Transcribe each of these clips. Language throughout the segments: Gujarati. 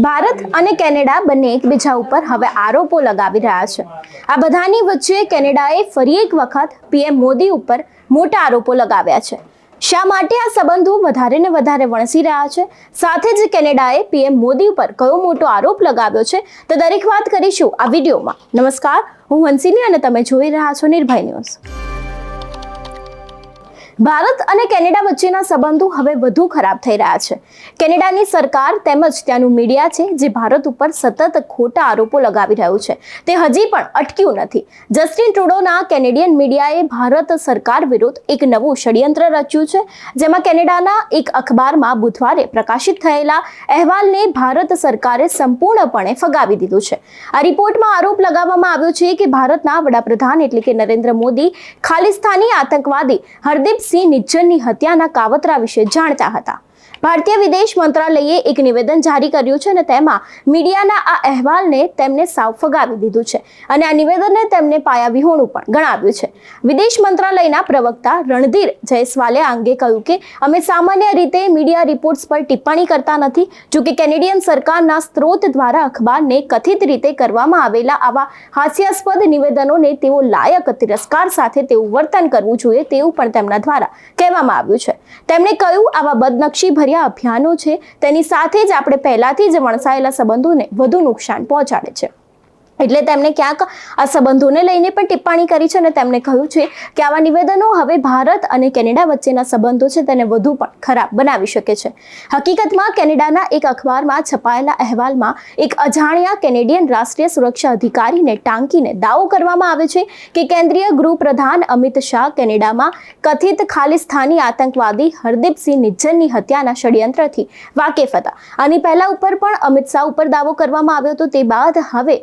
ભારત અને કેનેડા બંને એકબીજા ઉપર હવે આરોપો લગાવી રહ્યા છે. આ બધાની વચ્ચે કેનેડાએ ફરી એક વખત પીએમ મોદી ઉપર મોટા આરોપો લગાવ્યા છે. શા માટે આ સંબંધો વધારે ને વધારે વણસી રહ્યા છે? સાથે જ કેનેડાએ પીએમ મોદી ઉપર કયો મોટો આરોપ લગાવ્યો છે? તો દરેક વાત કરીશું આ વિડીયોમાં. નમસ્કાર, હું હંસિની અને તમે જોઈ રહ્યા છો નિર્ભય ન્યૂઝ. ભારત અને કેનેડા વચ્ચેના સંબંધો હવે વધુ ખરાબ થઈ રહ્યા છે. કેનેડાની સરકાર તેમજ ત્યાંનું મીડિયા છે જે ભારત ઉપર સતત ખોટા આરોપો લગાવી રહ્યું છે. તે હજી પણ અટક્યું નથી. જસ્ટિન ટ્રુડોના કેનેડિયન મીડિયાએ ભારત સરકાર વિરુદ્ધ એક નવું ષડયંત્ર રચ્યું છે, જેમાં કેનેડાના એક અખબારમાં બુધવારે પ્રકાશિત થયેલા અહેવાલને ભારત સરકારે સંપૂર્ણપણે ફગાવી દીધું છે. આ રિપોર્ટમાં આરોપ લગાવવામાં આવ્યો છે કે ભારતના વડાપ્રધાન એટલે કે નરેન્દ્ર મોદી, ખાલિસ્તાની આતંકવાદી હરદીપ સિંહ નિજ્જરની હત્યાના કાવતરા વિશે જાણતા હતા. ભારતીય વિદેશ મંત્રાલયે એક નિવેદન જારી કર્યું છે અને તેમાં મીડિયાના આ અહેવાલને તેમને સાવ ફગાવી દીધું છે અને આ નિવેદનને તેમને પાયાવિહોણું પણ ગણાવ્યું છે. વિદેશ મંત્રાલયના પ્રવક્તા રણધીર જયસ્વાલે આ અંગે કહ્યું કે, અમે સામાન્ય રીતે મીડિયા રિપોર્ટ્સ પર ટિપ્પણી કરતા નથી, જો કે કેનેડિયન સરકારના સ્ત્રોત દ્વારા અખબારને કથિત રીતે કરવામાં આવેલા આવા હાસ્યાસ્પદ નિવેદનોને તેઓ લાયક તિરસ્કાર સાથે તેવું વર્તન કરવું જોઈએ તેવું પણ તેમના દ્વારા કહેવામાં આવ્યું છે. તેમણે કહ્યું, આવા બદનક્ષી ભર્યા અભિયાનો છે, તેની સાથે જ આપણે પહેલાથી જ વણસાયેલા સંબંધોને વધુ નુકસાન પહોંચાડે છે. એટલે તેમણે ક્યાંક આ સંબંધોને લઈને પણ ટિપ્પણી કરી છે અને તેમણે કહ્યું છે કે આવા નિવેદનો હવે ભારત અને કેનેડા વચ્ચેના સંબંધો છે તેને વધુ પણ ખરાબ બનાવી શકે છે. હકીકતમાં કેનેડાના એક અખબારમાં છપાયેલા અહેવાલમાં એક અજાણ્યા કેનેડિયન રાષ્ટ્રીય સુરક્ષા અધિકારીને ટાંકીને દાવો કરવામાં આવે છે કે કેન્દ્રીય ગૃહ પ્રધાન અમિત શાહ કેનેડામાં કથિત ખાલિસ્તાની આતંકવાદી હરદીપસિંહ નિજ્જરની હત્યાના ષડયંત્રથી વાકેફ હતા. આની પહેલા ઉપર પણ અમિત શાહ ઉપર દાવો કરવામાં આવ્યો હતો. તે બાદ હવે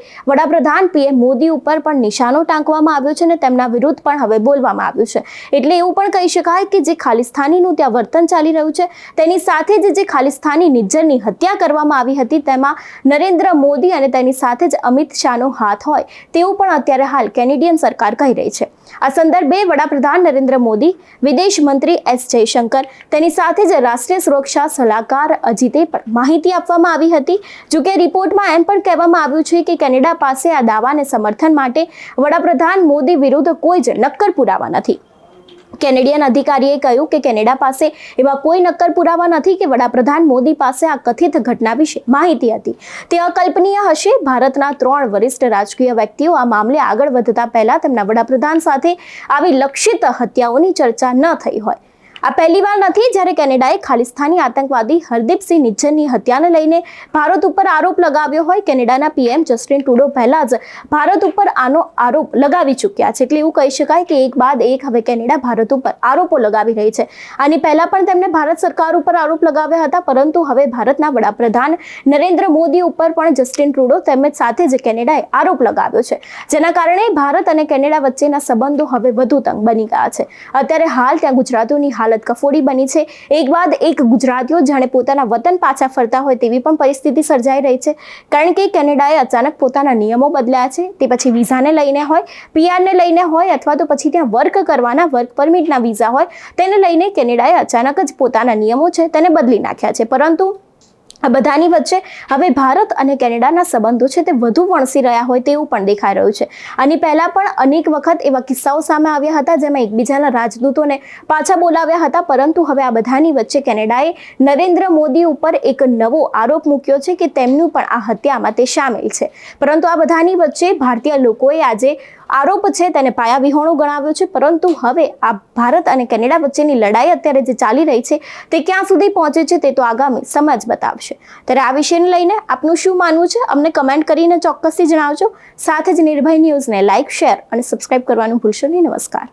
વડાપ્રધાન પીએમ મોદી ઉપર પણ નિશાનો ટાંકવામાં આવ્યો છે અને તેમના વિરુદ્ધ પણ હવે બોલવામાં આવ્યું છે. એટલે એવું પણ કહી શકાય કે જે ખાલિસ્તાનીનું ત્યાં વર્તન ચાલી રહ્યું છે, તેની સાથે જ જે ખાલિસ્તાની નિજ્જરની હત્યા કરવામાં આવી હતી, તેમાં નરેન્દ્ર મોદી અને તેની સાથે જ અમિત શાહનો હાથ હોય, તેવું પણ અત્યારે હાલ કેનેડિયન સરકાર કહી રહી છે. આ સંદર્ભે વડાપ્રધાન નરેન્દ્ર મોદી, વિદેશ મંત્રી એસ જયશંકર, તેની સાથે જ રાષ્ટ્રીય સુરક્ષા સલાહકાર અજીતે પણ માહિતી આપવામાં આવી હતી. જોકે રિપોર્ટમાં એમ પણ કહેવામાં આવ્યું છે કે કેનેડા પાસે આ દાવાને સમર્થન માટે વડાપ્રધાન મોદી વિરુદ્ધ કોઈ જ નક્કર પુરાવા નથી. કેનેડિયન અધિકારીએ કહ્યું કે કેનેડા પાસે એવા કોઈ નક્કર પુરાવા નથી કે વડાપ્રધાન મોદી પાસે આ કથિત ઘટના વિશે માહિતી હતી. તે અકલ્પનીય હશે. ભારતના ત્રણ વરિષ્ઠ રાજકીય વ્યક્તિઓ આ મામલે આગળ વધતા પહેલા તેમના વડાપ્રધાન સાથે આવી લક્ષિત હત્યાઓની ચર્ચા ન થઈ હોય. આ પહેલીવાર નથી જ્યારે કેનેડાએ ખાલિસ્તાની આતંકવાદી હરદીપસિંહ નિજ્જરની હત્યાને લઈને ભારત ઉપર આરોપ લગાવ્યો હોય કેનેડાના પીએમ જસ્ટિન ટુડો પહેલા જ ભારત ઉપર આનો આરોપ લગાવી ચૂક્યા છે. એટલે એવું કહી શકાય કે એક બાદ એક હવે કેનેડા ભારત ઉપર આરોપો લગાવી રહી છે. આની પહેલા પણ તેમણે ભારત સરકાર ઉપર આરોપ લગાવ્યા હતા, પરંતુ હવે ભારતના વડાપ્રધાન નરેન્દ્ર મોદી ઉપર પણ જસ્ટિન ટ્રુડો તેમજ સાથે જ કેનેડાએ આરોપ લગાવ્યો છે. જેના કારણે ભારત અને કેનેડા વચ્ચેના સંબંધો હવે વધુ તંગ બની ગયા છે. અત્યારે હાલ ત્યાં ગુજરાતીઓની હાલત કફોડી બની છે. એક બાદ એક ગુજરાતીઓ જાણે પોતાના વતન પાછા ફરતા હોય તેવી પણ પરિસ્થિતિ સર્જાઈ રહી છે. કારણ કે કેનેડાએ અચાનક પોતાના નિયમો બદલ્યા છે. તે પછી વિઝાને લઈને હોય, પીઆરને લઈને હોય અથવા તો પછી ત્યાં વર્ક કરવાના વર્ક પરમિટના વિઝા હોય, તેને લઈને કેનેડાએ અચાનક જ પોતાના નિયમો છે તેને બદલી નાખ્યા છે. પરંતુ આ બધાની વચ્ચે હવે ભારત અને કેનેડાના સંબંધો છે તે વધુ વણસી રહ્યા હોય તેવું પણ દેખાઈ રહ્યું છે. આની પહેલાં પણ અનેક વખત એવા કિસ્સાઓ સામે આવ્યા હતા જેમાં એકબીજાના રાજદૂતોને પાછા બોલાવ્યા હતા, પરંતુ હવે આ બધાની વચ્ચે કેનેડાએ નરેન્દ્ર મોદી ઉપર એક નવો આરોપ મૂક્યો છે કે તેમનું પણ આ હત્યામાં તે સામેલ છે. પરંતુ આ બધાની વચ્ચે ભારતીય લોકોએ આજે આરોપ છે, તેને પાયાવિહોણો ગણાવ્યો છે, પરંતુ હવે આ ભારત અને કેનેડા વચ્ચેની લડાઈ અત્યારે જે ચાલી રહી છે, તે ક્યાં સુધી પહોંચે છે, તે તો આગામી સમય જ બતાવશે. ત્યારે આ વિષયને લઈને આપનું શું માનવું છે, અમને કમેન્ટ કરીને ચોક્કસથી જણાવજો. સાથે જ નિર્ભય ન્યૂઝને લાઇક શેર અને સબસ્ક્રાઇબ કરવાનું ભૂલશો નહીં. નમસ્કાર.